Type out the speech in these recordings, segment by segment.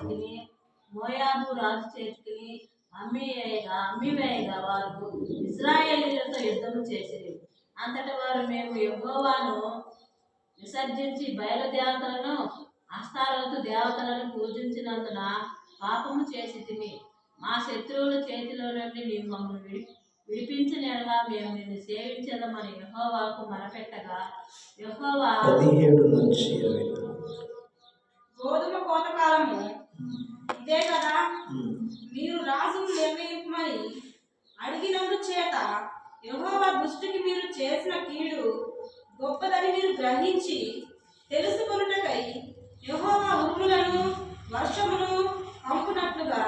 చేతికి మోయాబు రాజు చేతికి అమ్మి అమ్మివేయగా వారు ఇజ్రాయేలీలతో యుద్ధము చేసిరి. అంతట వారు మేము యెహోవాను విసర్జించి బయలుదేవతలను అస్తారోతు దేవతలను పూజించినందున పాపము చేసి తిని మా శత్రువుల చేతిలో నుండి నీవు మమ్మల్ని విడి విడిపించినగా మేము నిన్ను సేవించదమని యెహోవాకు మొరపెట్టగా యెహోవా పదిహేడు నుంచి ఇరవై. గోధుమ కోతకాలము యహోవా దృష్టికి మీరు చేసిన కీడు గొప్పదని మీరు గ్రహించి తెలుసుకొనుటకై యహోవా ఉరుములను వర్షమును పంపునట్లుగా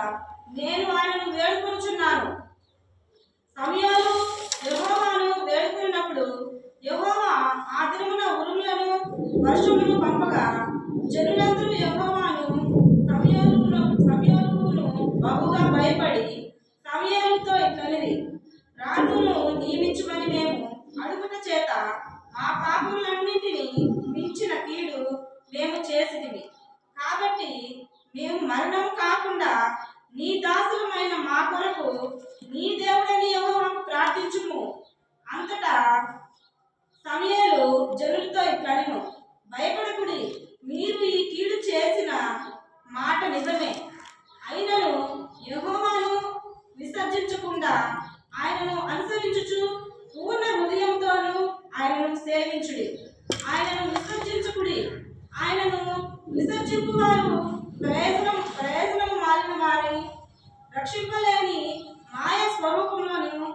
నేను ఆయనను వేడుకొనుచున్నాను. సమయాలు యహోవాను వేడుకున్నప్పుడు యహోవా ఆ దినమున ఉరుములను వర్షమును పంపగా జనులందరూ యహోవా మరణం కాకుండా నీ దాసులమైన మా కొరకు నీ దేవుడని యెహోవాకు ప్రార్థించుము? అంతటా సమయాలు జనులతో ఇక్కడను భయపడకుడి మీరు ఈ కీడు చేసిన మాట నిజమే. అయినను యహోవాను విసర్జించకుండా ఆయనను అనుసరించుచు పూర్ణ హృదయంతోనూ ఆయనను సేవించుడి. ఆయనను విసర్జించుకుడి. ఆయనను విసర్జింపు వారు ప్రయోజనం ప్రయోజనం మారిన వారి రక్షింపలేని మాయ స్వరూపములను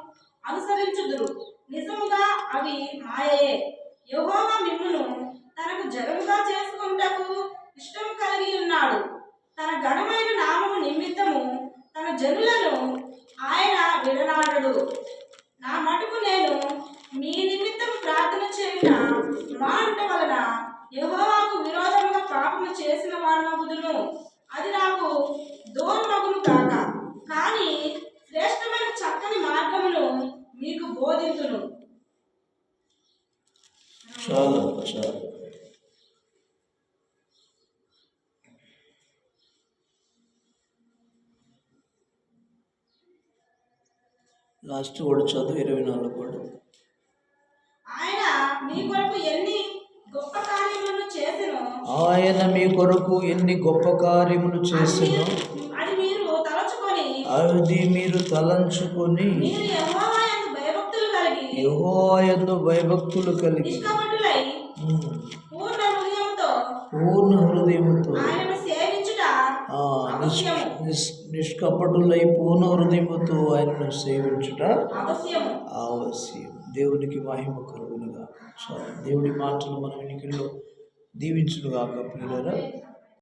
అనుసరించుదురు. నిజముగా అవి మాయయే. యహోవా మిమ్మును తనకు జగముగా చేసుకుంటకు ఇష్టం కలిగి ఉన్నాడు. తన ఘనమైన నామము నిమిత్తము తన జనులను ఆయన విడనాడడు. నా మటుకు నేను మీ నిమిత్తం ప్రార్థన చేయుట అంట వలన యహోవాకు విరోధంగా పాపము చేసిన వారనగుదును. అది నాకు దూరమగును కాక. కానీ శ్రేష్టమైన చక్కని మార్గమును మీకు బోధింతును. చాలు చాలు లాస్ట్ కూడా చదువు ఇరవై నాలుగు కూడా ఆయన మీ కొరకు ఎన్ని ఆయన మీ కొరకు ఎన్ని గొప్ప కార్యములు చేసినో అది మీరు తలచుకొని అది మీరు తలంచుకొని మీరు యెహోవా యందు భయభక్తులు కలిగి పూర్ణ హృదయంతో నిష్కపటులై పూర్ణ హృదయముతో ఆయనను సేవించుట ఆవశ్యం. దేవునికి మహిమ కలుగునుగా దేవుడి మాటలు మన వెనుకల్లో దీవించునుగాక ప్రియులరా.